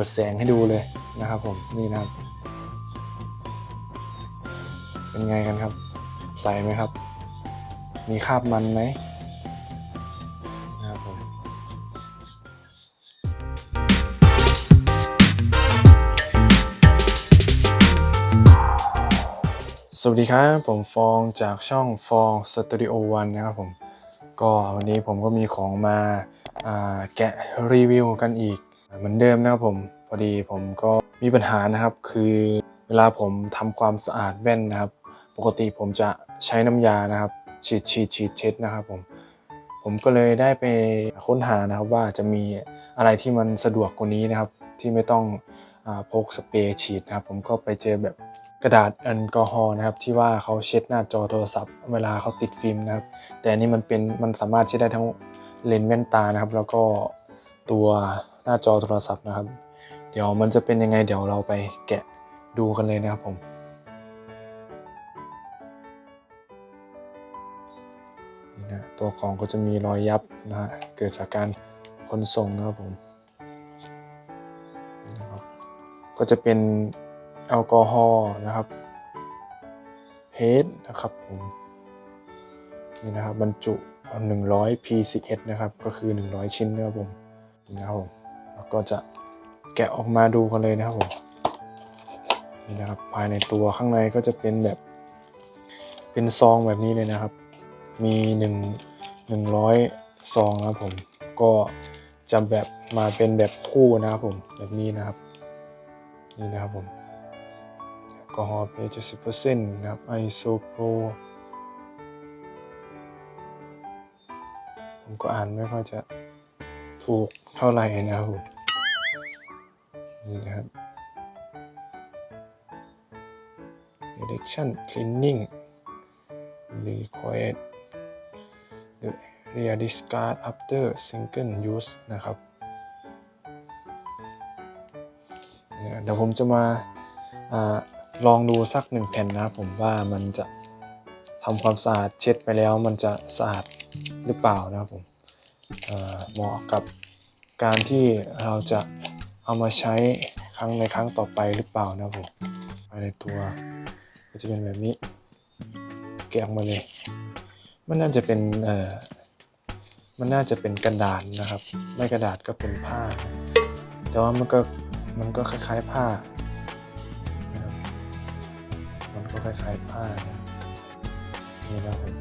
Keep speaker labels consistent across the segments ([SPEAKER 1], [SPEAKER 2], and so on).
[SPEAKER 1] ปิดแสงให้ดูเลยนะครับผมนี่นะครับ เป็นไงกันครับ ใสไหมครับ มีคราบมันไหมนะครับผมสวัสดีครับ ผมฟองจากช่องฟองสตูดิโอวันนะครับผม ก็วันนี้ผมก็มีของมาาแกะรีวิวกันอีก เหมือนเดิมนะครับผมพอดีผมก็มีปัญหานะครับ คือเวลาผมทำความสะอาดแว่นนะครับ ปกติผมจะใช้น้ำยานะครับ ฉีดฉีดฉีดเช็ดนะครับผมผมก็เลยได้ไปค้นหานะครับว่าจะมีอะไรที่มันสะดวกกว่านี้นะครับ ที่ไม่ต้องอพกสเปรย์ฉีดนะครับ ผมก็ไปเจอแบบกระดาษแอลกอฮอล์นะครับ ที่ว่าเขาเช็ดหน้าจอโทรศัพท์ เวลาเขาติดฟิล์มนะครับ แต่อันนี้มันเป็นมันสามารถเช็ดได้ทั้งเลนส์แว่นตานะครับ แล้วก็ตัว หน้าจอโทรศัพท์นะครับ เดี๋ยวมันจะเป็นยังไงเดี๋ยวเราไปแกะดูกันเลยนะครับผมนี่นะตัวกล่องก็จะมีรอยยับนะฮะเกิดจากการขนส่งนะครับผมนะครับก็จะเป็นแอลกอฮอล์นะครับเพสนะครับผมนี่นะครับบรรจุ 100 PCS นะครับ ก็คือ 100 ชิ้นนะครับผมนี่นะครับผม ก็จะแกะออกมาดูกันเลยนะครับผมนี่นะครับ ภายในตัวข้างในก็จะเป็นแบบเป็นซองแบบนี้เลยนะครับ มีหนึ่งหนึ่งร้อยซองนะครับผมก็จะแบบมาเป็นแบบคู่นะครับผมแบบนี้นะครับนี่นะครับผมแอลกอฮอล์เพจสิบเปอร์เซ็นต์นะครับไอโซโปรผมก็อ่านไม่ค่อยจะถูกเท่าไหร่นะครับผม นี่นะครับ direction cleaning required the area discard after single use นะครับเดี๋ยวผมจะมาอาลองดูสักหนึ่งแผ่นนะครับผมว่ามันจะทำความสะอาดเช็ดไปแล้วมันจะสะอาดหรือเปล่านะครับผมเหมาะกับการที่เราจะ เอามาใช้ครั้งในครั้งต่อไปหรือเปล่านะผมภายในตัว ก็จะเป็นแบบนี้ แกะออกมาเลย มันน่าจะเป็นเอ่อมันน่าจะเป็นกระดาษนะครับ ไม่กระดาษก็เป็นผ้า แต่ว่ามันก็มันก็คล้ายๆผ้านะครับมันก็คล้ายๆผ้านะนี่นะผม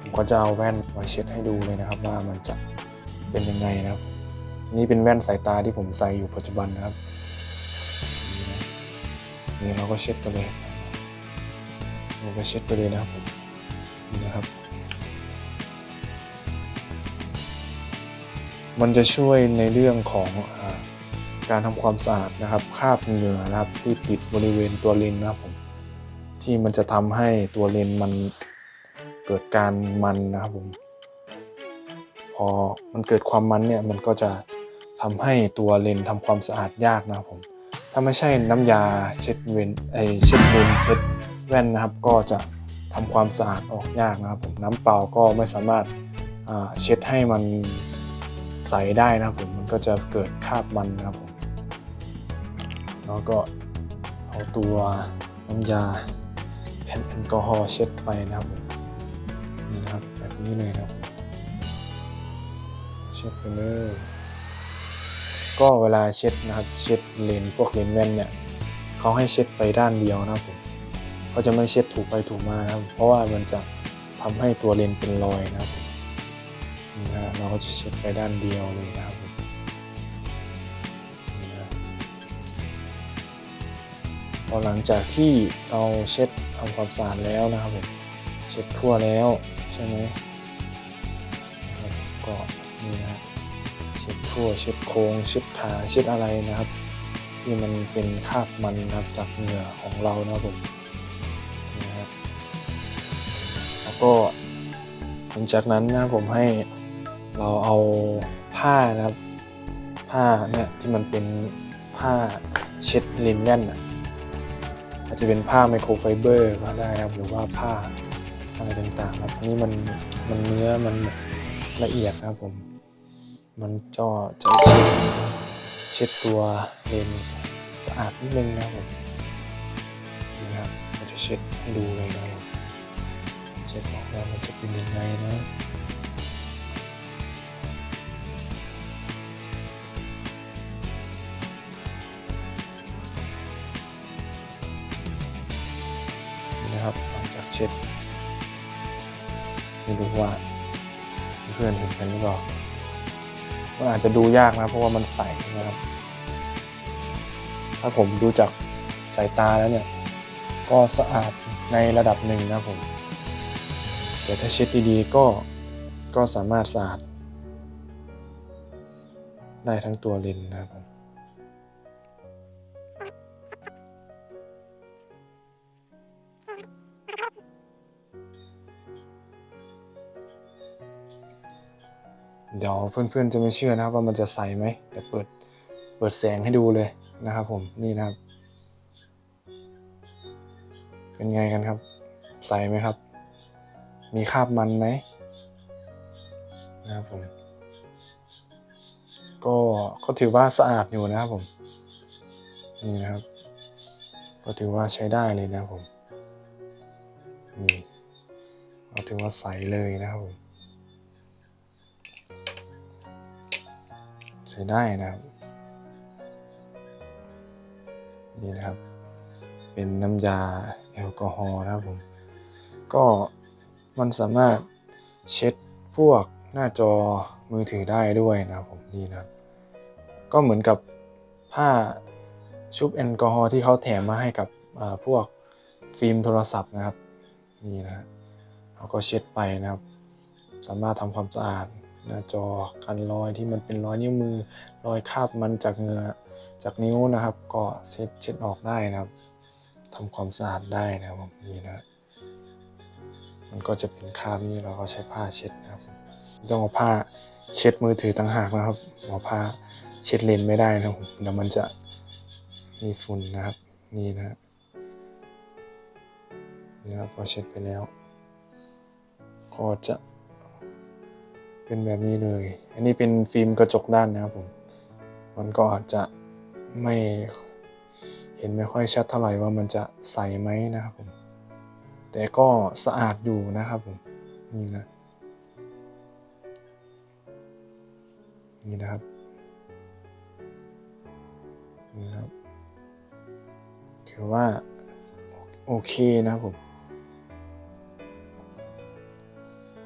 [SPEAKER 1] ผมก็จะเอาแว่นมาเช็ดให้ดูเลยนะครับ ว่ามันจะเป็นยังไงนะครับ นี่เป็นแว่นสายตาที่ผมใส่อยู่ปัจจุบันนะครับ นี่เราก็เช็ดไปเลยเราก็เช็ดไปเลยนะครับผมนี่นะครับ มันจะช่วยในเรื่องของอการทำความสะอาดนะครับคราบเหงื่อนะครับที่ติดบริเวณตัวเลนนะครับผมที่มันจะทำให้ตัวเลนมันเกิดการมันนะครับผมพอมันเกิดความมันเนี่ยมันก็จะ ทำให้ตัวเลนส์ทำความสะอาดยากนะครับผมถ้าไม่ใช่น้ำยาเช็ดเวนไอเช็ดเลนเช็ดแว่นนะครับ ก็จะทำความสะอาดออกยากนะครับผมน้ำเปล่าก็ไม่สามารถเช็ดให้มันใสได้นะครับผมมันก็จะเกิดคราบมันนะครับผมแล้วก็เอาตัวน้ำยาแผ่นแอลกอฮอล์เช็ดไปนะครับผมนี่นะครับแบบนี้เลยนะครับเช็ดไปเลย ก็เวลาเช็ดนะครับเช็ดเลนพวกเลนแว่นเนี่ยเขาให้เช็ดไปด้านเดียวนะครับผมเขาจะไม่เช็ดถูกไปถูกมานะครับ เพราะว่ามันจะทำให้ตัวเลนเป็นรอยนะครับนี่นะเราก็จะเช็ดไปด้านเดียวเลยนะครับนี่นะพอหลังจากที่เราเช็ดทำความสะอาดแล้วนะครับผมเช็ดทั่วแล้วใช่ไหมก็นี่นะเช็ด ทั่วเช็ดโค้งเช็ดขาเช็ดอะไรนะครับ ที่มันเป็นคราบมันนะครับจากเหงื่อของเรานะครับผมนี่นะครับแล้วก็หลังจากนั้นนะผมให้เราเอาผ้านะครับ ผ้าเนี่ยที่มันเป็นผ้าเช็ดลินแน่นอะอาจจะเป็นผ้าไมโครไฟเบอร์ก็ได้นะครับหรือว่าผ้าอะไรต่างๆครับอันนี้มันมันเนื้อมันละเอียดนะครับผม มันก็จะเช็ดเช็ดตัวเลนส์สะอาดนิดนึงนะครับผมนะครับเราจะเช็ดให้ดูเลยนะครับเช็ดออกแล้วมันจะเป็นยังไงนะนี่นะครับหลังจากเช็ดไม่รู้ว่าเพื่อนเห็นกันหรือเปล่า อาจจะดูยากนะเพราะว่ามันใสนะครับ ถ้าผมดูจากสายตาแล้วเนี่ย ก็สะอาดในระดับหนึ่งนะผม แต่ถ้าเช็ดดีๆก็ก็สามารถสะอาดได้ทั้งตัวเลนนะครับ เดี๋ยวเพื่อนๆจะไม่เชื่อนะครับว่ามันจะใสไหมเดี๋ยวเปิดเปิดแสงให้ดูเลยนะครับ ผมนี่นะครับ เป็นไงกันครับ ใสไหมครับ มีคราบมันไหมนะครับผม ก็ก็ถือว่าสะอาดอยู่นะครับผมนี่นะครับ ก็ถือว่าใช้ได้เลยนะครับผมนี่ก็ถือว่าใสเลยนะครับผม ช้ได้นะครับ นี่นะครับ เป็นน้ำยาแอลกอฮอล์นะครับผม ก็มันสามารถเช็ดพวกหน้าจอมือถือได้ด้วยนะครับผมนี่นะครับก็เหมือนกับผ้าชุบแอลกอฮอล์ที่เขาแถมมาให้กับพวกฟิล์มโทรศัพท์นะครับ นี่นะฮะเราก็เช็ดไปนะครับ สามารถทำความสะอาด หน้าจอกันรอยที่มันเป็นรอยนิ้วมือรอยคาบมันจากเหงื่อจากนิ้วนะครับ ก็เช็ดเช็ดออกได้นะครับทำความสะอาดได้นะครับนี่นะ มันก็จะเป็นคาบนี้เราก็ใช้ผ้าเช็ดนะครับต้องเอาผ้าเช็ดมือถือต่างหากนะครับเอาผ้าเช็ดเลนส์ไม่ได้นะครับผมเดี๋ยวมันจะมีฝุ่นนะครับ นี่นะนี่นะครับพอเช็ดไปแล้ว ก็จะ เป็นแบบนี้เลย อันนี้เป็นฟิล์มกระจกด้านนะครับผม มันก็อาจจะไม่เห็นไม่ค่อยชัดเท่าไหร่ว่ามันจะใสไหมนะครับผม แต่ก็สะอาดอยู่นะครับผม นี่นะ นี่นะครับ นี่นะครับ ถือว่าโอเคนะครับผม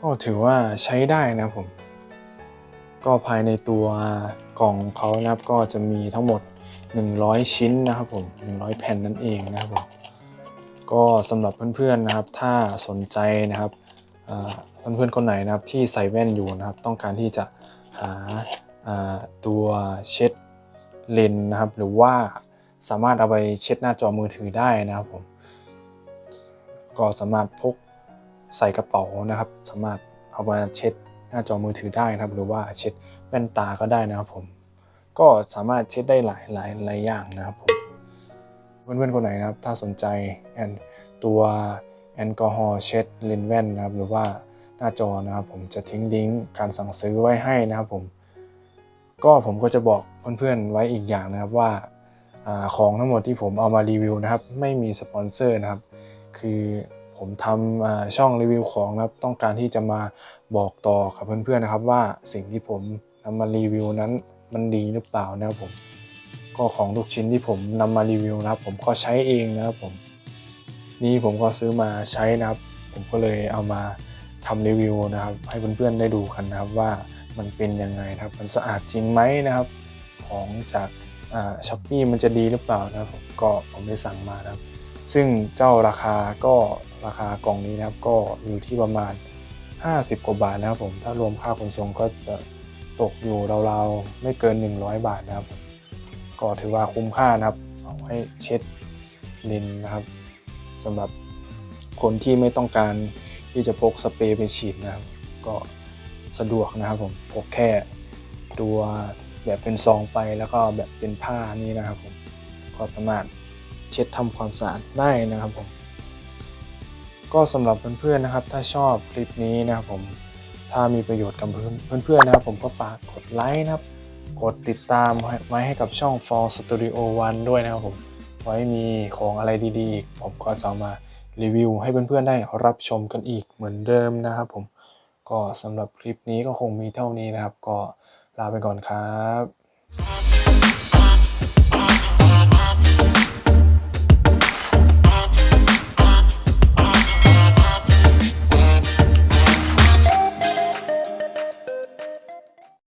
[SPEAKER 1] ก็ถือว่าใช้ได้นะครับผม ก็ภายในตัวกล่องเขานะครับก็จะมีทั้งหมด 100 ชิ้นนะครับผม 100 แผ่นนั่นเองนะครับผมก็สำหรับเพื่อนๆนะครับ ถ้าสนใจนะครับเพื่อนๆคนไหนนะครับที่ใส่แว่นอยู่นะครับ ต้องการที่จะหาตัวเช็ดเลนนะครับ หรือว่าสามารถเอาไปเช็ดหน้าจอมือถือได้นะครับผมก็สามารถพก ใส่กระเป๋านะครับ สามารถเอามาเช็ดหน้าจอมือถือได้นะครับ หรือว่าเช็ดแว่นตาก็ได้นะครับผม ก็สามารถเช็ดได้หลายหลายหลายอย่างนะครับผมเพื่อนๆคนไหนนะครับ ถ้าสนใจตัวแอลกอฮอล์เช็ดเลนส์แว่นนะครับ หรือว่าหน้าจอนะครับ ผมจะทิ้งลิงก์การสั่งซื้อไว้ให้นะครับผม ก็ผมก็จะบอกเพื่อนๆไว้อีกอย่างนะครับว่าของทั้งหมดที่ผมเอามารีวิวนะครับ ไม่มีสปอนเซอร์นะครับ คือ ผมทำช่องรีวิวของนะครับ ต้องการที่จะมาบอกต่อกับเพื่อนๆนะครับ ว่าสิ่งที่ผมนำมารีวิวนั้นมันดีหรือเปล่านะครับผมก็ของทุกชิ้นที่ผมนำมารีวิวนะครับ ผมก็ใช้เองนะครับผม นี่ผมก็ซื้อมาใช้นะครับ ผมก็เลยเอามาทำรีวิวนะครับ ให้เพื่อนๆได้ดูกันนะครับว่ามันเป็นยังไงนะครับ มันสะอาดจริงไหมนะครับ ของจากช้อปปี้มันจะดีหรือเปล่านะครับผมก็ผมได้สั่งมานะครับ ซึ่งเจ้าราคาก็ ราคากล่องนี้นะครับก็อยู่ที่ประมาณ 50 กว่าบาทนะครับผมถ้ารวมค่าขนส่งก็จะตกอยู่ราวๆไม่เกิน 100 บาทนะครับ ก็ถือว่าคุ้มค่านะครับเอาไว้เช็ดเลนนะครับสำหรับคนที่ไม่ต้องการที่จะพกสเปรย์ไปฉีดนะครับ ก็สะดวกนะครับผมพกแค่ตัวแบบเป็นซองไปแล้วก็แบบเป็นผ้านี่นะครับผมก็สามารถเช็ดทำความสะอาดได้นะครับผม ก็สำหรับเพื่อนๆนะครับ ถ้าชอบคลิปนี้นะครับผมถ้ามีประโยชน์กับเพื่อนๆนะครับ ผมก็ฝากกดไลค์นะครับ กดติดตามไว้ให้กับช่อง For Studio One ด้วยนะครับผมไว้มีของอะไรดีๆอีกผมก็จะมารีวิวให้เพื่อนๆได้รับชมกันอีกเหมือนเดิมนะครับผมก็สำหรับคลิปนี้ก็คงมีเท่านี้นะครับ ก็ลาไปก่อนครับ